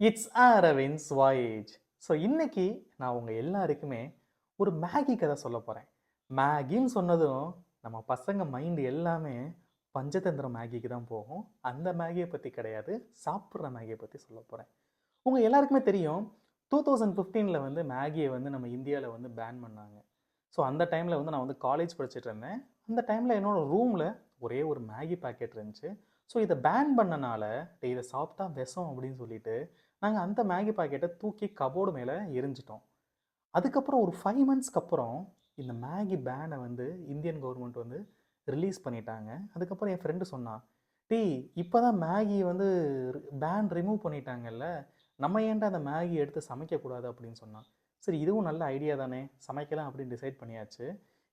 It's Aravind's voyage so இன்னைக்கு நான் உங்கள் எல்லாருக்குமே ஒரு மேகி கதை சொல்ல போகிறேன் மேகின்னு சொன்னதும் நம்ம பசங்க மைண்டு எல்லாமே பஞ்சதந்திர மேகிக்கு தான் போகும். அந்த மேகியை பற்றி கிடையாது. சாப்பிட்ற மேகியை பற்றி சொல்ல போகிறேன் உங்கள் எல்லாருக்குமே தெரியும் டூ தௌசண்ட் ஃபிஃப்டீனில் வந்து மேகியை வந்து நம்ம இந்தியாவில் வந்து பேன் பண்ணாங்க. ஸோ அந்த டைமில் வந்து நான் வந்து காலேஜ் படிச்சுட்டு இருந்தேன். அந்த டைமில் என்னோடய ரூமில் ஒரே ஒரு மேகி பாக்கெட் இருந்துச்சு. ஸோ இதை பேன் பண்ணனால "டேய், இதை சாப்பிட்டா விஷம் அப்படின்னு சொல்லிட்டு நாங்கள் அந்த மேகி பாக்கெட்டை தூக்கி கபோர்டு மேலே எரிஞ்சிட்டோம். அதுக்கப்புறம் ஒரு ஃபைவ் மந்த்ஸ்க்கு அப்புறம் இந்த மேகி பேனை வந்து இந்தியன் கவர்மெண்ட் வந்து ரிலீஸ் பண்ணிட்டாங்க. அதுக்கப்புறம் என் ஃப்ரெண்டு சொன்னான் டீ இப்போ தான் மேகி வந்து பேன் ரிமூவ் பண்ணிட்டாங்கல்ல நம்ம ஏன்டா அந்த மேகி எடுத்து சமைக்கக்கூடாது? அப்படின்னு சொன்னான் சரி இதுவும் நல்ல ஐடியா தானே சமைக்கலாம் அப்படின்னு டிசைட் பண்ணியாச்சு.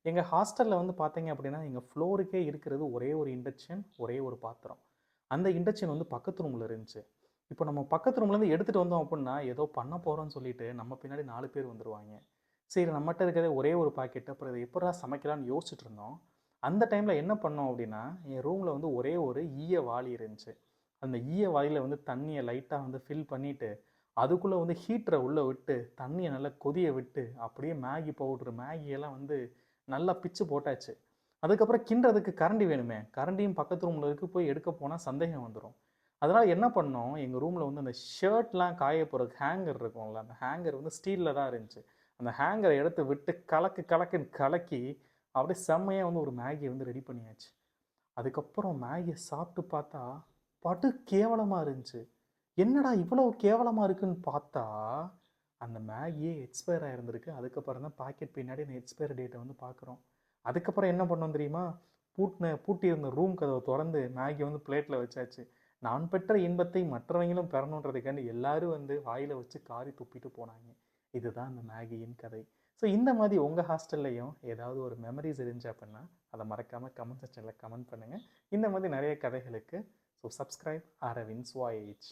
எங்கள் ஹாஸ்டலில் வந்து பார்த்தீங்க அப்படின்னா எங்கள் ஃப்ளோருக்கே இருக்கிறது ஒரே ஒரு இண்டக்ஷன் ஒரே ஒரு பாத்திரம். அந்த இண்டக்ஷன் வந்து பக்கத்து ரூமில் இருந்துச்சு. இப்போ நம்ம பக்கத்து ரூம்லேருந்து எடுத்துகிட்டு வந்தோம் அப்படின்னா ஏதோ பண்ண போகிறோம்னு சொல்லிட்டு நம்ம பின்னாடி நாலு பேர் வந்துடுவாங்க சரி நம்மகிட்ட இருக்கிறதே ஒரே ஒரு பாக்கெட் அப்புறம் இதை எப்படா சமைக்கலாம்னு யோசிச்சுட்டு இருந்தோம். அந்த டைமில் என்ன பண்ணோம் அப்படின்னா என் ரூமில் வந்து ஒரே ஒரு ஈய வாளி இருந்துச்சு. அந்த ஈய வாளியில் வந்து தண்ணியை லைட்டாக வந்து ஃபில் பண்ணிவிட்டு அதுக்குள்ளே வந்து ஹீட்டரை உள்ளே விட்டு தண்ணியை நல்லா கொதிய விட்டு அப்படியே மேகி பவுட்ரு மேகியெல்லாம் வந்து நல்லா பிச்சு போட்டாச்சு. அதுக்கப்புறம் கிண்டுறதுக்கு கரண்டி வேணுமே. கரண்டியும் பக்கத்து ரூமில் இருக்கு. போய் எடுக்க போனால் சந்தேகம் வந்துடும் அதனால் என்ன பண்ணோம்? எங்கள் ரூமில் வந்து அந்த ஷர்ட்லாம் காய போகிறதுக்கு ஹேங்கர் இருக்கும்ல அந்த ஹேங்கர் வந்து ஸ்டீலில் தான் இருந்துச்சு. அந்த ஹேங்கரை எடுத்து விட்டு கலக்கு கலக்குன்னு கலக்கி அப்படியே செம்மையாக வந்து ஒரு மேகியை வந்து ரெடி பண்ணியாச்சு. அதுக்கப்புறம் மேகியை சாப்பிட்டு பார்த்தா படு கேவலமாக இருந்துச்சு. என்னடா இவ்வளோ கேவலமாக இருக்குன்னு பார்த்தா அந்த மேகியே எக்ஸ்பயர் ஆகிருந்திருக்கு அதுக்கப்புறம் தான் பாக்கெட் பின்னாடி அந்த எக்ஸ்பயர் டேட்டை வந்து பார்க்குறோம் அதுக்கப்புறம் என்ன பண்ணோம் தெரியுமா? பூட்டின பூட்டி இருந்த ரூம் கதவை திறந்து மேகி வந்து பிளேட்டில் வச்சாச்சு. நான் பெற்ற இன்பத்தை மற்றவங்களும் பெறணுன்றதுக்காண்டி எல்லாரும் வந்து வாயில் வச்சு காரி துப்பிட்டு போனாங்க. இதுதான் அந்த மேகியின் கதை. ஸோ இந்த மாதிரி உங்கள் ஹாஸ்டல்லையும் ஏதாவது ஒரு மெமரிஸ் இருந்துச்சு அப்படின்னா அதை மறக்காமல் கமெண்ட் செக்ஷனில் கமெண்ட் பண்ணுங்கள் இந்த மாதிரி நிறைய கதைகளுக்கு ஸோ சப்ஸ்கிரைப் அரவிந்த்ஸ் வாயேஜ்